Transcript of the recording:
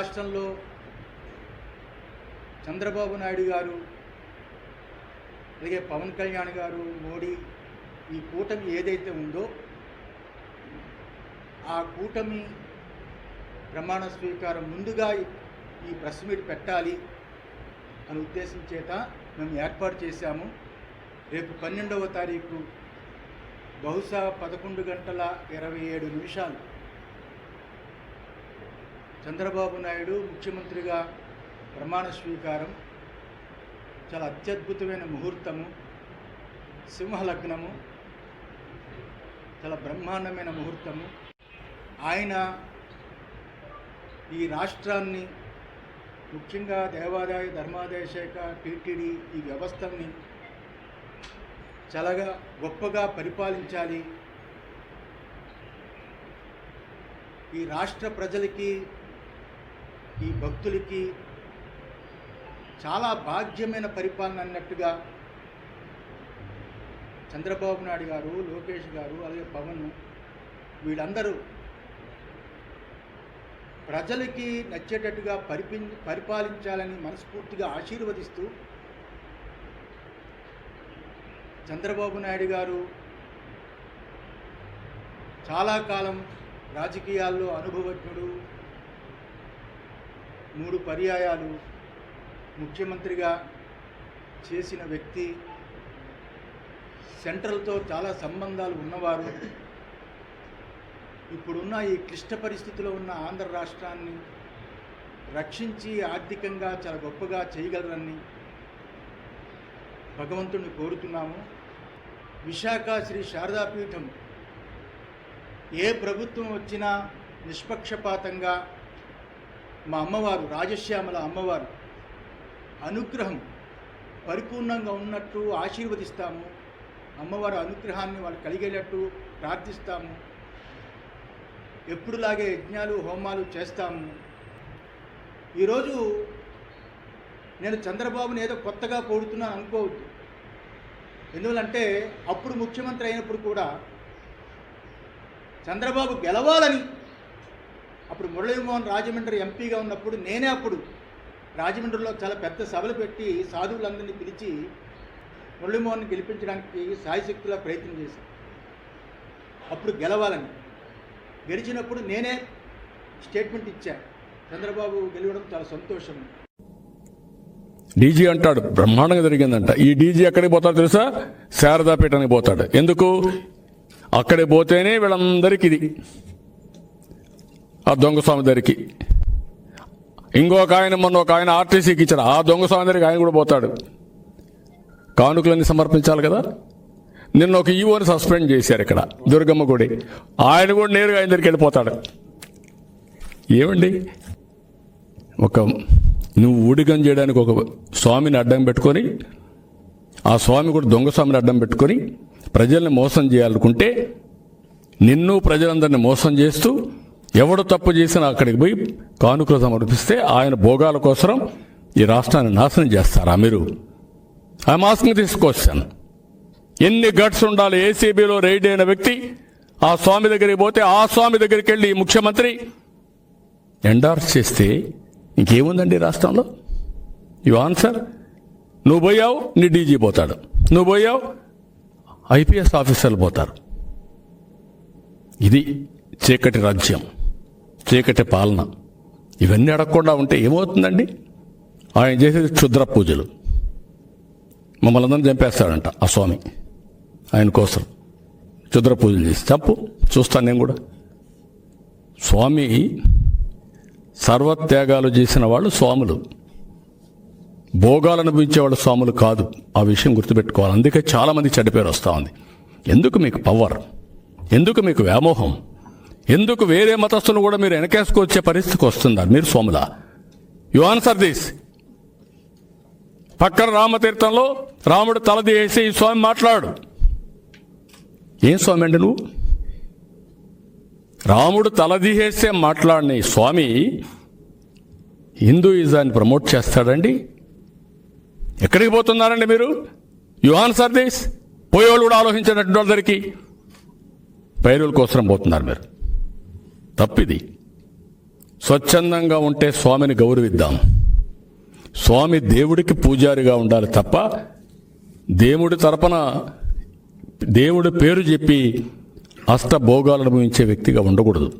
రాష్ట్రంలో చంద్రబాబు నాయుడు గారు అలాగే పవన్ కళ్యాణ్ గారు మోడీ ఈ కూటమి ఏదైతే ఉందో ఆ కూటమి ప్రమాణ స్వీకారం ముందుగా ఈ ప్రెస్ మీట్ పెట్టాలి అని ఉద్దేశం చేత మేము ఏర్పాటు చేశాము. రేపు పన్నెండవ తారీఖు బహుశా పదకొండు గంటల ఇరవై ఏడు నిమిషాలు చంద్రబాబు నాయుడు ముఖ్యమంత్రిగా ప్రమాణ స్వీకారం. చాలా అత్యద్భుతమైన ముహూర్తము. సింహలగ్నము. చాలా బ్రహ్మాండమైన ముహూర్తము. ఆయన ఈ రాష్ట్రాన్ని ముఖ్యంగా దేవాదాయ ధర్మాదాయ శాఖ టీటీడీ ఈ వ్యవస్థల్ని చాలాగా గొప్పగా పరిపాలించాలి. ఈ రాష్ట్ర ప్రజలకి ఈ భక్తులకి చాలా భాగ్యమైన పరిపాలన అన్నట్టుగా చంద్రబాబు నాయుడు గారు లోకేష్ గారు అలాగే పవన్ వీళ్ళందరూ ప్రజలకి నచ్చేటట్టుగా పరిపి పరిపాలించాలని మనస్ఫూర్తిగా ఆశీర్వదిస్తూ చంద్రబాబు నాయుడు గారు చాలా కాలం రాజకీయాల్లో అనుభవజ్ఞుడు మూడు పర్యాయాలు ముఖ్యమంత్రిగా చేసిన వ్యక్తి సెంట్రల్తో చాలా సంబంధాలు ఉన్నవారు. ఇప్పుడున్న ఈ క్లిష్ట పరిస్థితిలో ఉన్న ఆంధ్ర రాష్ట్రాన్ని రక్షించి ఆర్థికంగా చాలా గొప్పగా చేయగలరని భగవంతుడిని కోరుతున్నాము. విశాఖ శ్రీ శారదాపీఠం ఏ ప్రభుత్వం వచ్చినా నిష్పక్షపాతంగా మా అమ్మవారు రాజశ్యామల అమ్మవారు అనుగ్రహం పరిపూర్ణంగా ఉన్నట్టు ఆశీర్వదిస్తాము. అమ్మవారి అనుగ్రహాన్ని వాళ్ళు కలిగేటట్టు ప్రార్థిస్తాము. ఎప్పుడులాగే యజ్ఞాలు హోమాలు చేస్తాము. ఈరోజు నేను చంద్రబాబుని ఏదో కొత్తగా పొడుతున్నాను అనుకోవద్దు. ఎందువలంటే అప్పుడు ముఖ్యమంత్రి అయినప్పుడు కూడా చంద్రబాబు గెలవాలని అప్పుడు మురళీమోహన్ రాజమండ్రి ఎంపీగా ఉన్నప్పుడు నేనే అప్పుడు రాజమండ్రిలో చాలా పెద్ద సభలు పెట్టి సాధువులందరినీ పిలిచి మురళీమోహన్ గెలిపించడానికి సాయశక్తిలా ప్రయత్నం చేశాను. అప్పుడు గెలవాలని. గెలిచినప్పుడు నేనే స్టేట్మెంట్ ఇచ్చా. చంద్రబాబు గెలవడం చాలా సంతోషం. డీజీ అంటాడు బ్రహ్మాండంగా జరిగిందంట. ఈ డీజీ ఎక్కడికి పోతాడు తెలుసా? శారదాపీఠానికి పోతాడు. ఎందుకు? అక్కడికి పోతేనే వీళ్ళందరికీ ఇది. ఆ దొంగ స్వామి ఇంకొక ఆయన మొన్న ఒక ఆయన ఆర్టీసీకి ఇచ్చాడు. ఆ దొంగ స్వామి దగ్గరికి ఆయన కూడా పోతాడు. కానుకలన్నీ సమర్పించాలి కదా? నిన్న ఒక ఈవోని సస్పెండ్ చేశారు ఇక్కడ దుర్గమ్మ గుడి. ఆయన కూడా నేరుగా ఆయన దగ్గరికి వెళ్ళిపోతాడు. ఏమండి? ఒక నువ్వు ఊడిగం చేయడానికి ఒక స్వామిని అడ్డం పెట్టుకొని ఆ స్వామి కూడా దొంగ స్వామిని అడ్డం పెట్టుకొని ప్రజల్ని మోసం చేయాలనుకుంటే నిన్ను ప్రజలందరినీ మోసం చేస్తూ ఎవడు తప్పు చేసినా అక్కడికి పోయి కానుకలు సమర్పిస్తే ఆయన భోగాల కోసం ఈ రాష్ట్రాన్ని నాశనం చేస్తారా మీరు? ఆ దిస్ క్వశ్చన్ ఎన్ని గట్స్ ఉండాలి ఏసీబీలో రైడ్ అయిన వ్యక్తి? ఆ స్వామి దగ్గరికి పోతే ఆ స్వామి దగ్గరికి వెళ్ళి ముఖ్యమంత్రి ఎండార్స్ చేస్తే ఇంకేముందండి ఈ రాష్ట్రంలో? యు ఆన్సర్ నువ్వు పోయావు నీ డీజీ పోతాడు. నువ్వు పోయావు ఐపీఎస్ ఆఫీసర్లు పోతారు. ఇది చీకటి రాజ్యం. చీకటి పాలన. ఇవన్నీ అడగకుండా ఉంటే ఏమవుతుందండి? ఆయన చేసేది క్షుద్ర పూజలు. మమ్మల్ని అందరం చంపేస్తాడంట ఆ స్వామి. ఆయన కోసం క్షుద్ర పూజలు చేసి తప్పు చూస్తాను నేను కూడా. స్వామి సర్వత్యాగాలు చేసిన వాళ్ళు స్వాములు. భోగాలు అనుభవించేవాళ్ళు స్వాములు కాదు. ఆ విషయం గుర్తుపెట్టుకోవాలి. అందుకే చాలామంది చెడ్డ పేరు వస్తూ ఉంది. ఎందుకు మీకు పవర్? ఎందుకు మీకు వ్యామోహం? ఎందుకు వేరే మతస్థులను కూడా మీరు వెనకేసుకొచ్చే పరిస్థితికి వస్తుందా మీరు సోముల యు ఆన్సర్ దిస్ పక్కన రామతీర్థంలో రాముడు తలదీసి ఈ స్వామి మాట్లాడు. ఏం స్వామి అండి నువ్వు? రాముడు తలదీసేస్తే మాట్లాడిన ఈ స్వామి హిందూయిజాన్ని ప్రమోట్ చేస్తాడండి. ఎక్కడికి పోతున్నారండి మీరు? యు ఆన్సర్ దిస్ పోయేవాళ్ళు కూడా ఆలోచించినటువంటి వాళ్ళందరికీ పైరుల కోసం పోతున్నారు మీరు. తప్పిది. స్వచ్ఛందంగా ఉంటే స్వామిని గౌరవిద్దాం. స్వామి దేవుడికి పూజారిగా ఉండాలి తప్ప దేవుడి తరపున దేవుడి పేరు చెప్పి అష్టభోగాలను అనుభవించే వ్యక్తిగా ఉండకూడదు.